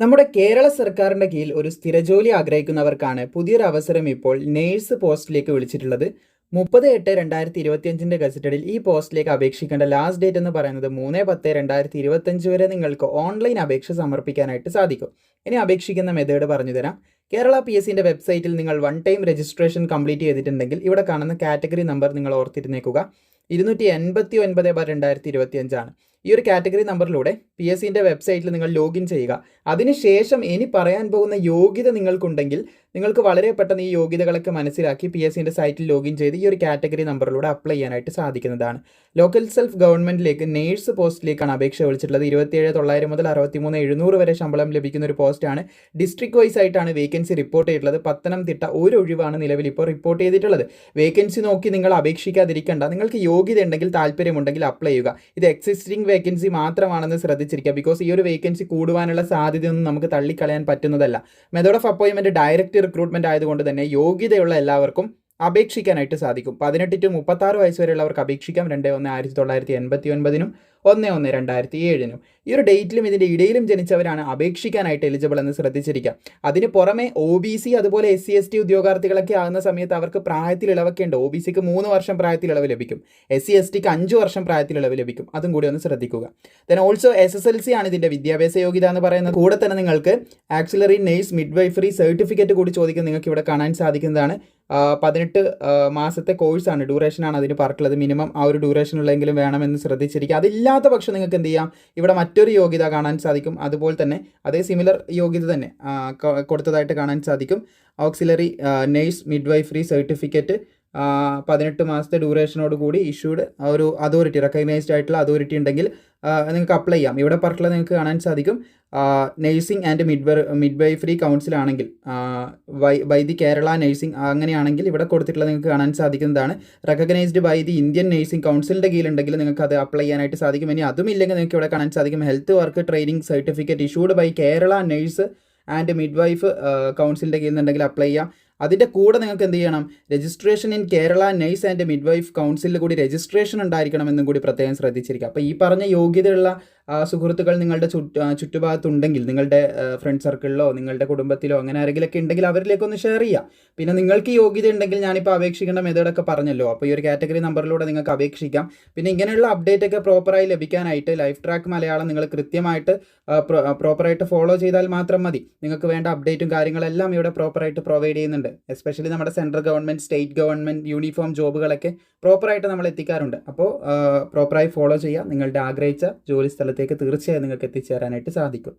നമ്മുടെ കേരള സർക്കാരിന്റെ കീഴിൽ ഒരു സ്ഥിരജോലി ആഗ്രഹിക്കുന്നവർക്കാണ് പുതിയൊരു അവസരം ഇപ്പോൾ നേഴ്സ് പോസ്റ്റിലേക്ക് വിളിച്ചിട്ടുള്ളത്. മുപ്പത് എട്ട് രണ്ടായിരത്തി ഇരുപത്തിയഞ്ചിന്റെ ഗസറ്റഡിൽ ഈ പോസ്റ്റിലേക്ക് അപേക്ഷിക്കേണ്ട ലാസ്റ്റ് ഡേറ്റ് എന്ന് പറയുന്നത് മൂന്ന് പത്ത് രണ്ടായിരത്തി ഇരുപത്തഞ്ച് വരെ നിങ്ങൾക്ക് ഓൺലൈൻ അപേക്ഷ സമർപ്പിക്കാനായിട്ട് സാധിക്കും. ഇനി അപേക്ഷിക്കുന്ന മെത്തേഡ് പറഞ്ഞുതരാം കേരള പി എസ് സിന്റെ വെബ്സൈറ്റിൽ നിങ്ങൾ വൺ ടൈം രജിസ്ട്രേഷൻ കംപ്ലീറ്റ് ചെയ്തിട്ടുണ്ടെങ്കിൽ ഇവിടെ കാണുന്ന കാറ്റഗറി നമ്പർ നിങ്ങൾ ഓർത്തിരുന്നേക്കുക. ഇരുന്നൂറ്റി എൺപത്തി ഒൻപത് ബാർ രണ്ടായിരത്തി ഇരുപത്തി അഞ്ചാണ് ഈ ഒരു കാറ്റഗറി നമ്പറിലൂടെ പി എസ് സിന്റെ വെബ്സൈറ്റിൽ നിങ്ങൾ ലോഗിൻ ചെയ്യുക. അതിനുശേഷം ഇനി പറയാൻ പോകുന്ന യോഗ്യത നിങ്ങൾക്കുണ്ടെങ്കിൽ നിങ്ങൾക്ക് വളരെ പെട്ടെന്ന് ഈ യോഗ്യതകളൊക്കെ മനസ്സിലാക്കി പി എസ് സിന്റെ സൈറ്റിൽ ലോഗിൻ ചെയ്ത് ഈ ഒരു കാറ്റഗറി നമ്പറിലൂടെ അപ്ലൈ ചെയ്യാനായിട്ട് സാധിക്കുന്നതാണ്. ലോക്കൽ സെൽഫ് ഗവൺമെന്റിലേക്ക് നേഴ്സ് പോസ്റ്റിലേക്കാണ് അപേക്ഷ വിളിച്ചിട്ടുള്ളത്. ഇരുപത്തിയേഴ് തൊള്ളായിരം മുതൽ അറുപത്തിമൂന്ന് എഴുന്നൂറ് വരെ ശമ്പളം ലഭിക്കുന്ന ഒരു പോസ്റ്റാണ്. ഡിസ്ട്രിക്ട് വൈസ് ആയിട്ടാണ് വേക്കൻസി റിപ്പോർട്ട് ചെയ്തിട്ടുള്ളത്. പത്തനംതിട്ട ഒരു ഒഴിവാണ് നിലവിൽ ഇപ്പോൾ റിപ്പോർട്ട് ചെയ്തിട്ടുള്ളത്. വേക്കൻസി നോക്കി നിങ്ങൾ അപേക്ഷിക്കാതിരിക്കേണ്ട. നിങ്ങൾക്ക് യോഗ്യത ഉണ്ടെങ്കിൽ താല്പര്യമുണ്ടെങ്കിൽ അപ്ലൈ ചെയ്യുക. ഇത് എക്സിസ്റ്റിംഗ് വേക്കൻസി മാത്രമാണെന്ന് ശ്രദ്ധിച്ചിരിക്കുക. ബിക്കോസ് ഈ ഒരു വേക്കൻസി കൂടുവാനുള്ള സാധ്യതയൊന്നും നമുക്ക് തള്ളിക്കളയാൻ പറ്റുന്നതല്ല. മെത്തേഡ് ഓഫ് അപ്പോയിൻമെന്റ് ഡയറക്റ്റ് റിക്രൂട്ട്മെന്റ് ആയതുകൊണ്ട് തന്നെ യോഗ്യതയുള്ള എല്ലാവർക്കും അപേക്ഷിക്കാനായിട്ട് സാധിക്കും. പതിനെട്ട് ടു മുപ്പത്താറ് വയസ്സ് വരെയുള്ളവർക്ക് അപേക്ഷിക്കാം. രണ്ട് ഒന്ന് ആയിരത്തി തൊള്ളായിരത്തി എൺപത്തി ഒൻപതിനും ഒന്ന് ഒന്ന് രണ്ടായിരത്തി ഏഴിനും. ഈ ഒരു ഡേറ്റിലും ഇതിന്റെ ഇടയിലും ജനിച്ചവരാണ് അപേക്ഷിക്കാനായിട്ട് എലിജിബിൾ എന്ന് ശ്രദ്ധിച്ചിരിക്കുക. അതിന് പുറമെ ഒ ബി സി അതുപോലെ എസ് സി എസ് ടി ഉദ്യോഗാർത്ഥികളൊക്കെ ആകുന്ന സമയത്ത് അവർക്ക് പ്രായത്തിൽ ഇളവൊക്കെ ഉണ്ട് ഒ ബി സിക്ക് മൂന്ന് വർഷം പ്രായത്തിൽ ഇളവ് ലഭിക്കും. എസ് സി എസ് ടിക്ക് അഞ്ച് വർഷം പ്രായത്തിൽ ഇളവ് ലഭിക്കും. അതും കൂടി ഒന്ന് ശ്രദ്ധിക്കുക. Then also S S L C ആണ് ഇതിന്റെ വിദ്യാഭ്യാസ യോഗ്യത എന്ന് പറയുന്നത്. കൂടെ തന്നെ നിങ്ങൾക്ക് ആക്സിലറി നേഴ്സ് മിഡ്വൈഫറി സർട്ടിഫിക്കറ്റ് കൂടി ചോദിക്കുന്നത് നിങ്ങൾക്ക് ഇവിടെ കാണാൻ സാധിക്കുന്നതാണ്. പതിനെട്ട് മാസത്തെ കോഴ്സാണ് ഡ്യൂറേഷനാണ് അതിന് പറഞ്ഞിട്ടുള്ളത്. മിനിമം ആ ഒരു ഡ്യൂറേഷൻ ഉള്ളെങ്കിലും വേണമെന്ന് ശ്രദ്ധിച്ചിരിക്കുക. അതില്ലാത്ത പക്ഷം നിങ്ങൾക്ക് എന്ത് ചെയ്യാം? ഇവിടെ മറ്റൊരു യോഗ്യത കാണാൻ സാധിക്കും. അതുപോലെ തന്നെ അതേ സിമിലർ യോഗ്യത തന്നെ കൊടുത്തതായിട്ട് കാണാൻ സാധിക്കും. Auxiliary nurse midwifery certificate പതിനെട്ട് മാസത്തെ ഡ്യൂറേഷനോട് കൂടി ഇഷ്യൂഡ് ഒരു അതോറിറ്റി റെക്കഗ്നൈസ്ഡ് ആയിട്ടുള്ള അതോറിറ്റി ഉണ്ടെങ്കിൽ നിങ്ങൾക്ക് അപ്ലൈ ചെയ്യാം. ഇവിടെ പറഞ്ഞിട്ടുള്ളത് നിങ്ങൾക്ക് കാണാൻ സാധിക്കും. Nursing and mid midwifery കൗൺസിലാണെങ്കിൽ why by the Kerala nursing അങ്ങനെയാണെങ്കിൽ ഇവിടെ കൊടുത്തിട്ടുള്ള നിങ്ങൾക്ക് കാണാൻ സാധിക്കുന്നതാണ്. Recognised by the Indian nursing കൗൺസിലിന്റെ കീഴിലുണ്ടെങ്കിൽ നിങ്ങൾക്ക് അത് അപ്ലൈ ചെയ്യാനായിട്ട് സാധിക്കും. ഇനി അതും ഇല്ലെങ്കിൽ നിങ്ങൾക്ക് ഇവിടെ കാണാൻ സാധിക്കും. Health work training certificate issued by Kerala nurse and midwife കൗൺസിലിന്റെ കീഴിൽ നിന്നുണ്ടെങ്കിൽ അപ്ലൈ ചെയ്യാം. അതിന്റെ കൂടെ നിങ്ങൾക്ക് എന്ത് ചെയ്യണം? Registration in Kerala nurses and midwife കൗൺസിലിൽ കൂടി രജിസ്ട്രേഷൻ ഉണ്ടായിരിക്കണം എന്നും കൂടി പ്രത്യേകം ശ്രദ്ധിച്ചിരിക്കുക. അപ്പോൾ ഈ പറഞ്ഞ യോഗ്യതയുള്ള സുഹൃത്തുക്കൾ നിങ്ങളുടെ ചുറ്റ് ചുറ്റുഭാഗത്തുണ്ടെങ്കിൽ നിങ്ങളുടെ ഫ്രണ്ട് സർക്കിളിലോ നിങ്ങളുടെ കുടുംബത്തിലോ അങ്ങനെ ആരെങ്കിലുമൊക്കെ ഉണ്ടെങ്കിൽ അവരിലേക്കൊന്ന് ഷെയർ ചെയ്യുക പിന്നെ നിങ്ങൾക്ക് യോഗ്യത ഉണ്ടെങ്കിൽ ഞാനിപ്പോൾ അപേക്ഷിക്കേണ്ട മെത്തേഡൊക്കെ പറഞ്ഞല്ലോ. അപ്പോൾ ഈ ഒരു കാറ്റഗറി നമ്പറിലൂടെ നിങ്ങൾക്ക് അപേക്ഷിക്കാം. പിന്നെ ഇങ്ങനെയുള്ള അപ്ഡേറ്റ് ഒക്കെ പ്രോപ്പറായി ലഭിക്കാനായിട്ട് ലൈഫ് ട്രാക്ക് മലയാളം നിങ്ങൾ കൃത്യമായിട്ട് പ്രോപ്പറായിട്ട് ഫോളോ ചെയ്താൽ മാത്രം മതി. നിങ്ങൾക്ക് വേണ്ട അപ്ഡേറ്റും കാര്യങ്ങളെല്ലാം ഇവിടെ പ്രോപ്പറായിട്ട് പ്രൊവൈഡ് ചെയ്യുന്നുണ്ട്. എസ്പെഷ്യലി നമ്മുടെ central government state government uniform ജോബുകളൊക്കെ പ്രോപ്പറായിട്ട് നമ്മൾ എത്തിക്കാറുണ്ട്. അപ്പോൾ പ്രോപ്പറായി ഫോളോ ചെയ്യുക നിങ്ങളുടെ ആഗ്രഹിച്ച ജോലി സ്ഥലത്തേക്ക് തീർച്ചയായും നിങ്ങൾക്ക് എത്തിച്ചേരാനായിട്ട് സാധിക്കും.